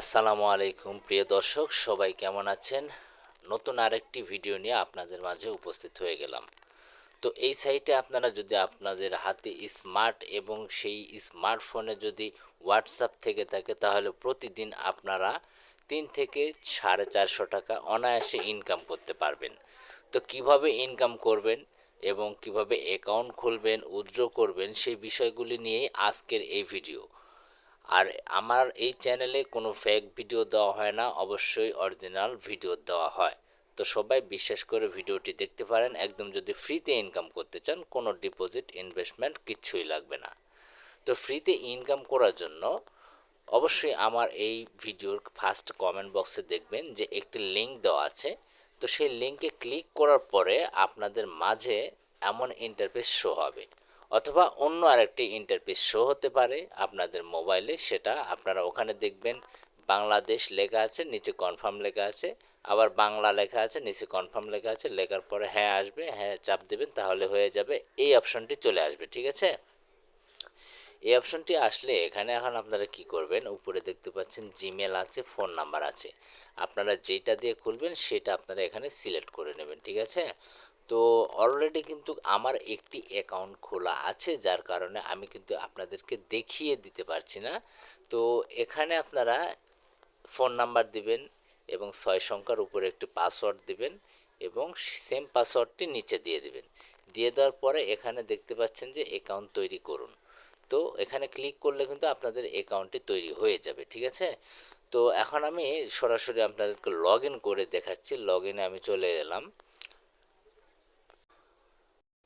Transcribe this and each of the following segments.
আসসালামু আলাইকুম, প্রিয় দর্শক, সবাই কেমন আছেন? নতুন আরেকটি ভিডিও নিয়ে আপনাদের মাঝে উপস্থিত হয়ে গেলাম। তো এই সাইটে আপনারা যদি আপনাদের হাতে স্মার্ট এবং সেই স্মার্টফোনে যদি হোয়াটসঅ্যাপ থেকে থাকে, তাহলে প্রতিদিন আপনারা তিন থেকে সাড়ে চারশো টাকা অনায়াসে ইনকাম করতে পারবেন। তো কীভাবে ইনকাম করবেন এবং কীভাবে অ্যাকাউন্ট খুলবেন, উইথড্র করবেন, সেই বিষয়গুলি নিয়েই আজকের এই ভিডিও। আর আমার এই চ্যানেলে কোনো ফেক ভিডিও দেওয়া হয় না, অবশ্যই অরিজিনাল ভিডিও দেওয়া হয়। তো সবাই বিশ্বাস করে ভিডিওটি দেখতে পারেন। একদম যদি ফ্রিতে ইনকাম করতে চান, কোনো ডিপোজিট ইনভেস্টমেন্ট কিচ্ছুই লাগবে না। তো ফ্রিতে ইনকাম করার জন্য অবশ্যই আমার এই ভিডিওর ফার্স্ট কমেন্ট বক্সে দেখবেন যে একটি লিঙ্ক দেওয়া আছে। তো সেই লিঙ্কে ক্লিক করার পরে আপনাদের মাঝে এমন ইন্টারফেস শো হবে। অথবা অন্য আরেকটি ইন্টারফেস শো হতে পারে আপনাদের মোবাইলে সেটা আপনারা ওখানে দেখবেন। বাংলাদেশ লেখা আছে, নিচে কনফার্ম লেখা আছে, আবার বাংলা লেখা আছে, নিচে কনফার্ম লেখা আছে, লেখার পরে হ্যাঁ আসবে হ্যাঁ চাপ দেবেন, তাহলে হয়ে যাবে। এই অপশনটি চলে আসবে, ঠিক আছে? এই অপশনটি আসলে এখানে এখন আপনারা কি করবেন? উপরে দেখতে পাচ্ছেন জিমেল আছে ফোন নাম্বার আছে। আপনারা যেটা দিয়ে খুলবেন, সেটা আপনারা এখানে সিলেক্ট করে নেবেন, ঠিক আছে? তো অলরেডি কিন্তু আমার একটি অ্যাকাউন্ট খোলা আছে, যার কারণে আমি কিন্তু আপনাদেরকে দেখিয়ে দিতে পারছি না। তো এখানে আপনারা ফোন নাম্বার দিবেন এবং ছয় সংখ্যার উপরে একটি পাসওয়ার্ড দিবেন এবং সেম পাসওয়ার্ডটি নিচে দিয়ে দিবেন। দিয়ে দেওয়ার পরে এখানে দেখতে পাচ্ছেন যে অ্যাকাউন্ট তৈরি করুন। তো এখানে ক্লিক করলে কিন্তু আপনাদের অ্যাকাউন্টটি তৈরি হয়ে যাবে, ঠিক আছে? তো এখন আমি সরাসরি আপনাদেরকে লগ করে দেখাচ্ছি। লগ আমি চলে এলাম।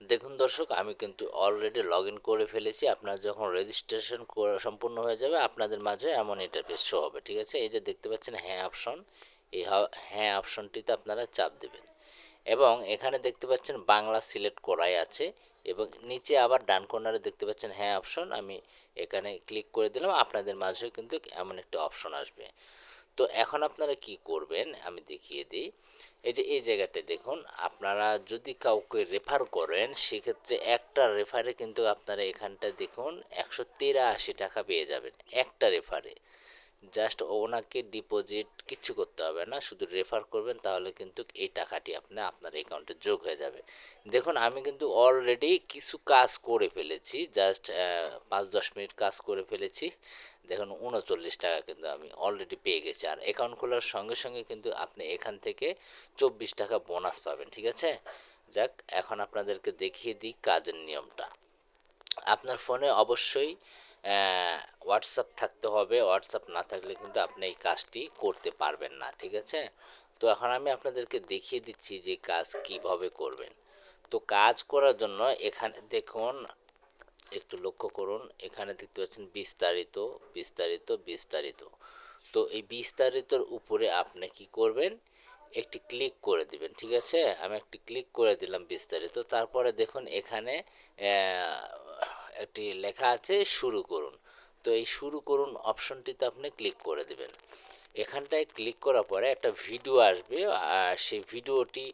দেখুন দর্শক, আমি কিন্তু অলরেডি লগ ইন করে ফেলেছি। আপনার যখন রেজিস্ট্রেশন সম্পূর্ণ হয়ে যাবে, আপনাদের মাঝে এমন ইন্টারফেস শো হবে, ঠিক আছে? এই যে দেখতে পাচ্ছেন হ্যাঁ অপশন এই হ্যাঁ অপশনটিতে আপনারা চাপ দেবেন। এবং এখানে দেখতে পাচ্ছেন, বাংলা সিলেক্ট করাই আছে। এবং নিচে আবার ডান কর্নারে দেখতে পাচ্ছেন হ্যাঁ অপশন আমি এখানে ক্লিক করে দিলাম, আপনাদের মাঝেও কিন্তু এমন একটা অপশন আসবে। তো এখন আপনারা কি করবেন? আমি দেখিয়ে দিই। এই যে, এই জায়গাটায় দেখুন, আপনারা যদি কাউকে রেফার করেন, সেক্ষেত্রে একটা রেফারে কিন্তু আপনারা এখানটা দেখুন, একশো তিরাশি টাকা পেয়ে যাবেন, একটা রেফারে জাস্ট ওনাকে ডিপোজিট কিচ্ছু করতে হবে না, শুধু রেফার করবেন, তাহলে কিন্তু এই টাকাটি আপনি, আপনার অ্যাকাউন্টে যোগ হয়ে যাবে। দেখুন, আমি কিন্তু অলরেডি কিছু কাজ করে ফেলেছি জাস্ট পাঁচ দশ মিনিট কাজ করে ফেলেছি। দেখুন উনচল্লিশ টাকা কিন্তু আমি অলরেডি পেয়ে গেছি। আর অ্যাকাউন্ট খোলার সঙ্গে সঙ্গে কিন্তু আপনি এখান থেকে চব্বিশ টাকা বোনাস পাবেন, ঠিক আছে? যাক, এখন আপনাদেরকে দেখিয়ে দিই কাজের নিয়মটা। আপনার ফোনে অবশ্যই হোয়াটসঅ্যাপ থাকতে হবে। হোয়াটসঅ্যাপ না থাকলে কিন্তু আপনি এই কাজটি করতে পারবেন না, ঠিক আছে? তো এখন আমি আপনাদেরকে দেখিয়ে দিচ্ছি যে কাজ কীভাবে করবেন। তো কাজ করার জন্য এখানে দেখুন একটু লক্ষ্য করুন, এখানে দেখতে পাচ্ছেন বিস্তারিত বিস্তারিত বিস্তারিত। তো এই বিস্তারিতর উপরে আপনি কি করবেন? একটি ক্লিক করে দিবেন, ঠিক আছে? আমি একটি ক্লিক করে দিলাম বিস্তারিত। তারপরে দেখুন এখানে একটি লেখা আছে, শুরু করুন। তো এই শুরু করুন অপশনটিতে আপনি ক্লিক করে দেবেন। এখানটায় ক্লিক করার পরে একটা ভিডিও আসবে সেই ভিডিওটি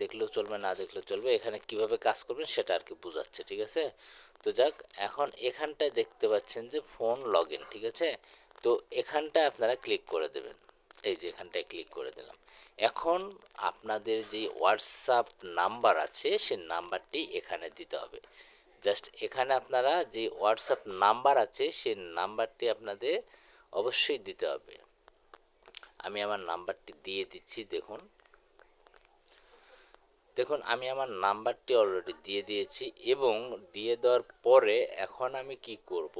দেখলেও চলবে, না দেখলেও চলবে, এখানে কীভাবে কাজ করবেন সেটা আর কি বোঝাচ্ছে, ঠিক আছে? তো যাক, এখন এখানটায় দেখতে পাচ্ছেন যে ফোন লগ ঠিক আছে? তো এখানটায় আপনারা ক্লিক করে দেবেন। এই যে এখানটায় ক্লিক করে দিলাম। এখন আপনাদের যে হোয়াটসঅ্যাপ নাম্বার আছে সে নাম্বারটি এখানে দিতে হবে। জাস্ট এখানে আপনারা যে হোয়াটসঅ্যাপ নাম্বার আছে, সেই নাম্বারটি আপনাদের অবশ্যই দিতে হবে। আমি আমার নাম্বারটি দিয়ে দিচ্ছি, দেখুন। দেখুন, আমি আমার নাম্বারটি অলরেডি দিয়ে দিয়েছি এবং দিয়ে দেওয়ার পরে এখন আমি কি করব?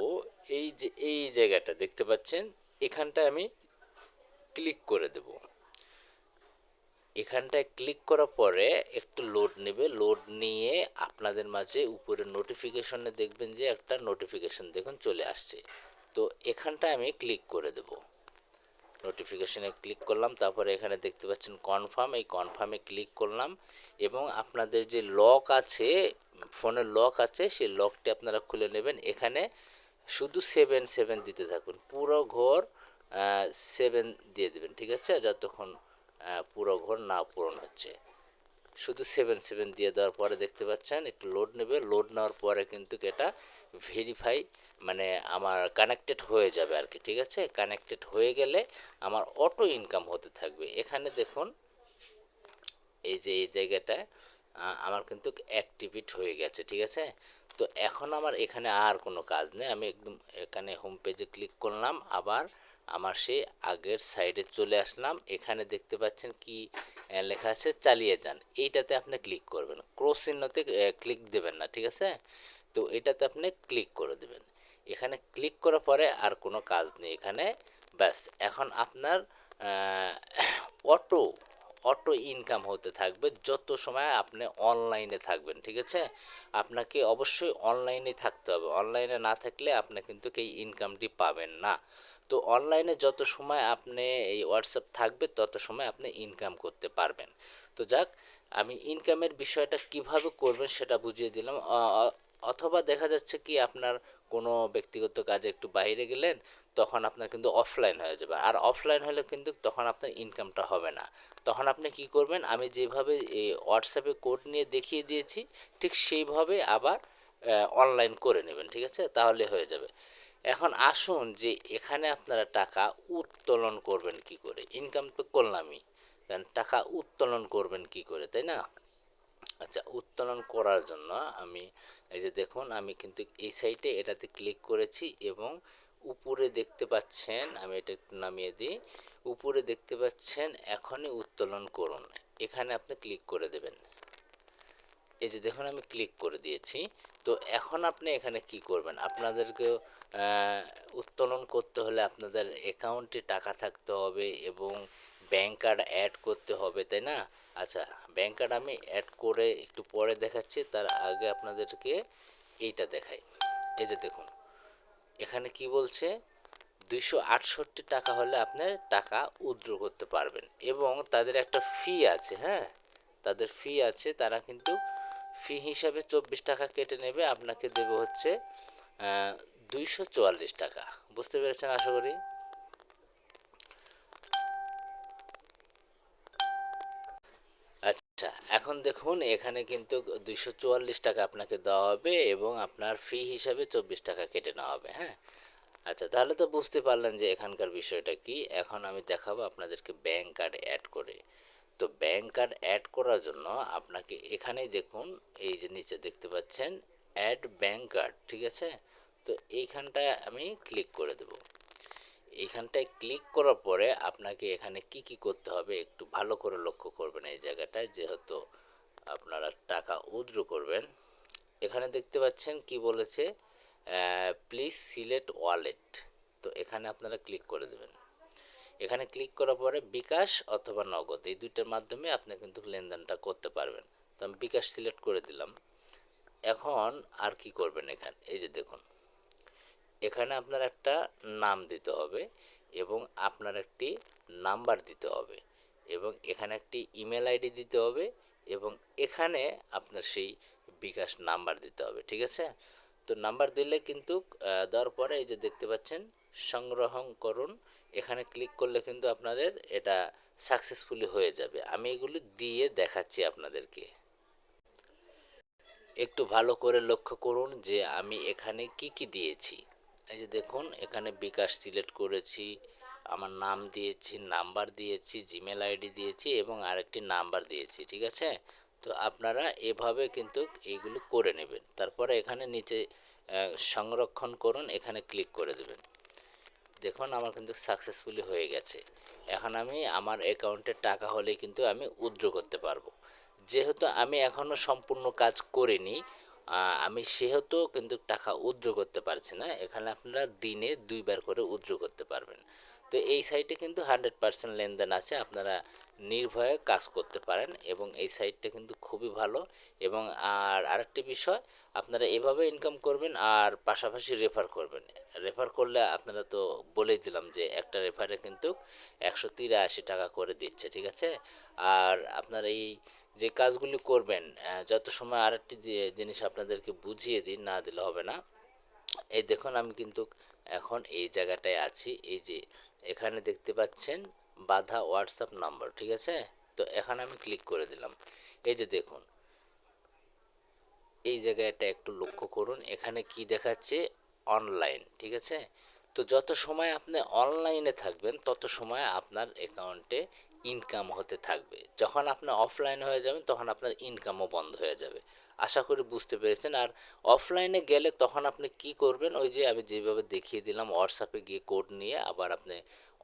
এই যে, এই জায়গাটা দেখতে পাচ্ছেন, এখানটায় আমি ক্লিক করে দেব। এখানটায় ক্লিক করার পরে একটু লোড নেবে। লোড নিয়ে আপনাদের মাঝে উপরে নোটিফিকেশনে দেখবেন যে একটা নোটিফিকেশন দেখুন চলে আসছে। তো এখানটায় আমি ক্লিক করে দেবো। নোটিফিকেশনে ক্লিক করলাম, তারপরে এখানে দেখতে পাচ্ছেন কনফার্ম এই কনফার্মে ক্লিক করলাম এবং আপনাদের যে লক আছে ফোনের লক আছে, সেই লকটি আপনারা খুলে নেবেন। এখানে শুধু সেভেন সেভেন দিতে থাকুন। পুরো ঘর সেভেন দিয়ে দেবেন, ঠিক আছে? যতক্ষণ পুরো ঘর না পূরণ হচ্ছে। শুধু সেভেন সেভেন দিয়ে দেওয়ার পরে দেখতে পাচ্ছেন, একটু লোড নেবে। লোড নেওয়ার পরে কিন্তু এটা ভেরিফাই মানে আমার কানেক্টেড হয়ে যাবে আর কি ঠিক আছে? কানেক্টেড হয়ে গেলে আমার অটো ইনকাম হতে থাকবে। এখানে দেখুন, এই যে, এই জায়গাটায় আমার কিন্তু অ্যাক্টিভেট হয়ে গেছে, ঠিক আছে? তো এখন আমার এখানে আর কোনো কাজ নেই। আমি একদম এখানে হোম পেজে ক্লিক করলাম, আবার আমার সেই আগের সাইডে চলে আসলাম। এখানে দেখতে পাচ্ছেন কি লেখা আছে, চালিয়ে যান। এইটাতে আপনি ক্লিক করবেন। ক্রস চিহ্নতে ক্লিক দেবেন না, ঠিক আছে? তো এটাতে আপনি ক্লিক করে দেবেন। এখানে ক্লিক করার পরে আর কোনো কাজ নেই এখানে। ব্যাস, এখন আপনার অটো অটো ইনকাম হতে থাকবে যত সময় আপনি অনলাইনে থাকবেন, ঠিক আছে? আপনাকে অবশ্যই অনলাইনে থাকতে হবে। অনলাইনে না থাকলে আপনি কিন্তু এই ইনকামটি পাবেন না। তো অনলাইনে যত সময় আপনি এই হোয়াটসঅ্যাপ থাকবে, তত সময় আপনি ইনকাম করতে পারবেন। তো যাক, আমি ইনকামের বিষয়টা কীভাবে করবেন সেটা বুঝিয়ে দিলাম। অথবা দেখা যাচ্ছে কি আপনার কোনো ব্যক্তিগত কাজে একটু বাইরে গেলেন, তখন আপনার কিন্তু অফলাইন হয়ে যাবে। আর অফলাইন হলে কিন্তু তখন আপনার ইনকামটা হবে না। তখন আপনি কি করবেন, আমি যেভাবে এই হোয়াটসঅ্যাপে কোড নিয়ে দেখিয়ে দিয়েছি, ঠিক সেইভাবে আবার অনলাইন করে নেবেন, ঠিক আছে? তাহলে হয়ে যাবে। এখন আসুন যে এখানে আপনারা টাকা উত্তোলন করবেন কি করে? ইনকাম তো করলামই। কারণ টাকা উত্তোলন করবেন কি করে, তাই না? আচ্ছা উত্তোলন করার জন্য আমি এই যে দেখুন, আমি কিন্তু এই সাইটে এটাতে ক্লিক করেছি এবং উপরে দেখতে পাচ্ছেন, আমি এটা একটু নামিয়ে দিই, উপরে দেখতে পাচ্ছেন, এখনই উত্তোলন করুন। এখানে আপনি ক্লিক করে দেবেন। এই যে দেখুন, আমি ক্লিক করে দিয়েছি। তো এখন আপনি এখানে কি করবেন? আপনাদেরকে উত্তোলন করতে হলে আপনাদের অ্যাকাউন্টে টাকা থাকতে হবে এবং ব্যাংক কার্ড অ্যাড করতে হবে, তাই না? আচ্ছা ব্যাংক কার্ড আমি অ্যাড করে একটু পরে দেখাচ্ছি, তার আগে আপনাদেরকে এইটা দেখাই। এই যে দেখুন, এখানে কি বলছে? দুইশো আটষট্টি টাকা হলে আপনি টাকা উইথড্র করতে পারবেন এবং তাদের একটা ফি আছে হ্যাঁ? তাদের ফি আছে, তারা কিন্তু ফি হিসাবে চব্বিশ টাকা কেটে নেবে, আপনাকে দেবে হচ্ছে দুইশো চুয়াল্লিশ টাকা। বুঝতে পেরেছেন আশা করি? এখন দেখুন, এখানে কিন্তু দুইশো চুয়াল্লিশ টাকা আপনাকে দেওয়া হবে এবং আপনার ফি হিসাবে চব্বিশ টাকা কেটে নেওয়া হবে হ্যাঁ? আচ্ছা তাহলে তো বুঝতে পারলেন যে এখানকার বিষয়টা কি। এখন আমি দেখাবো আপনাদেরকে ব্যাংক কার্ড অ্যাড করে। তো ব্যাংক কার্ড অ্যাড করার জন্য আপনাকে এখানেই দেখুন, এই যে নিচে দেখতে পাচ্ছেন অ্যাড ব্যাংক কার্ড ঠিক আছে? তো এইখানটায় আমি ক্লিক করে দেবো। এইখানটায় ক্লিক করার পরে আপনাকে এখানে কি কি করতে হবে একটু ভালো করে লক্ষ্য করবেন এই জায়গাটায়, যেহেতু আপনারা টাকা উইথড্র করবেন। এখানে দেখতে পাচ্ছেন কি বলেছে প্লিজ সিলেক্ট ওয়ালেট তো এখানে আপনারা ক্লিক করে দেবেন। এখানে ক্লিক করার পরে বিকাশ অথবা নগদ, এই দুইটার মাধ্যমে আপনি কিন্তু লেনদেনটা করতে পারবেন। তো আমি বিকাশ সিলেক্ট করে দিলাম। এখন আর কি করবেন এখানে? এই যে দেখুন। এখানে আপনার একটা নাম দিতে হবে এবং আপনার একটি নাম্বার দিতে হবে এবং এখানে একটি ইমেল আইডি দিতে হবে এবং এখানে আপনার সেই বিকাশ নাম্বার দিতে হবে, ঠিক আছে? তো নাম্বার দিলে কিন্তু দেওয়ার পরে এই যে দেখতে পাচ্ছেন, সংগ্রহণ করুন। এখানে ক্লিক করলে কিন্তু আপনাদের এটা সাকসেসফুলি হয়ে যাবে। আমি এগুলো দিয়ে দেখাচ্ছি আপনাদেরকে। একটু ভালো করে লক্ষ্য করুন যে আমি এখানে কি কি দিয়েছি। এই যে দেখুন, এখানে বিকাশ সিলেক্ট করেছি, আমার নাম দিয়েছি, নাম্বার দিয়েছি, জিমেল আইডি দিয়েছি এবং আরেকটি নাম্বার দিয়েছি, ঠিক আছে? তো আপনারা এভাবে কিন্তু এইগুলো করে নেবেন। তারপরে এখানে নিচে সংরক্ষণ করুন, এখানে ক্লিক করে দেবেন। দেখুন, আমার কিন্তু সাকসেসফুলি হয়ে গেছে। এখন আমি আমার অ্যাকাউন্টে টাকা হলেই কিন্তু আমি উইথড্র করতে পারব। যেহেতু আমি এখনও সম্পূর্ণ কাজ করিনি আমি সেহেতু কিন্তু টাকা উইথড্র করতে পারছি না। এখানে আপনারা দিনে দুইবার করে উইথড্র করতে পারবেন। তো এই সাইটে কিন্তু হান্ড্রেড পার্সেন্ট লেনদেন আছে। আপনারা নির্ভয়ে কাজ করতে পারেন এবং এই সাইটটা কিন্তু খুবই ভালো। এবং আর আরেকটি বিষয়, আপনারা এভাবে ইনকাম করবেন আর পাশাপাশি রেফার করবেন। রেফার করলে আপনারা তো বলেই দিলাম যে একটা রেফারে কিন্তু একশো তিরাশি টাকা করে দিচ্ছে, ঠিক আছে? আর আপনার এই যে কাজগুলি করবেন যত সময় আরেকটি জিনিস আপনাদেরকে বুঝিয়ে দিই, না দিলে হবে না। এই দেখুন, আমি কিন্তু এখন এই জায়গাটায় আছি। এই যে এখানে দেখতে পাচ্ছেন বাধা হোয়াটসঅ্যাপ নাম্বার ঠিক আছে? তো এখানে আমি ক্লিক করে দিলাম। এই যে দেখুন, এই জায়গাটা একটু লক্ষ্য করুন। এখানে কি দেখাচ্ছে? অনলাইন ঠিক আছে? তো যত সময় আপনি অনলাইনে থাকবেন, তত সময় আপনার অ্যাকাউন্টে ইনকাম হতে থাকবে। যখন আপনি অফলাইন হয়ে যাবেন, তখন আপনার ইনকামও বন্ধ হয়ে যাবে। আশা করি বুঝতে পেরেছেন। আর অফলাইনে গেলে তখন আপনি কি করবেন? ওই যে আমি যেভাবে দেখিয়ে দিলাম হোয়াটসঅ্যাপে গিয়ে কোড নিয়ে আবার আপনি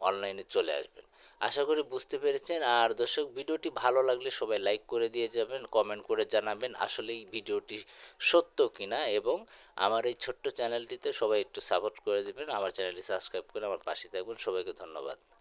অনলাইনে চলে আসবেন। আশা করি বুঝতে পেরেছেন। আর দর্শক, ভিডিওটি ভালো লাগলে সবাই লাইক করে দিয়ে যাবেন কমেন্ট করে জানাবেন আসলে এই ভিডিওটি সত্য কিনা? এবং আমার এই ছোট্ট চ্যানেলটিতে সবাই একটু সাপোর্ট করে দেবেন, আমার চ্যানেলটি সাবস্ক্রাইব করে আমার পাশে থাকবেন। সবাইকে ধন্যবাদ।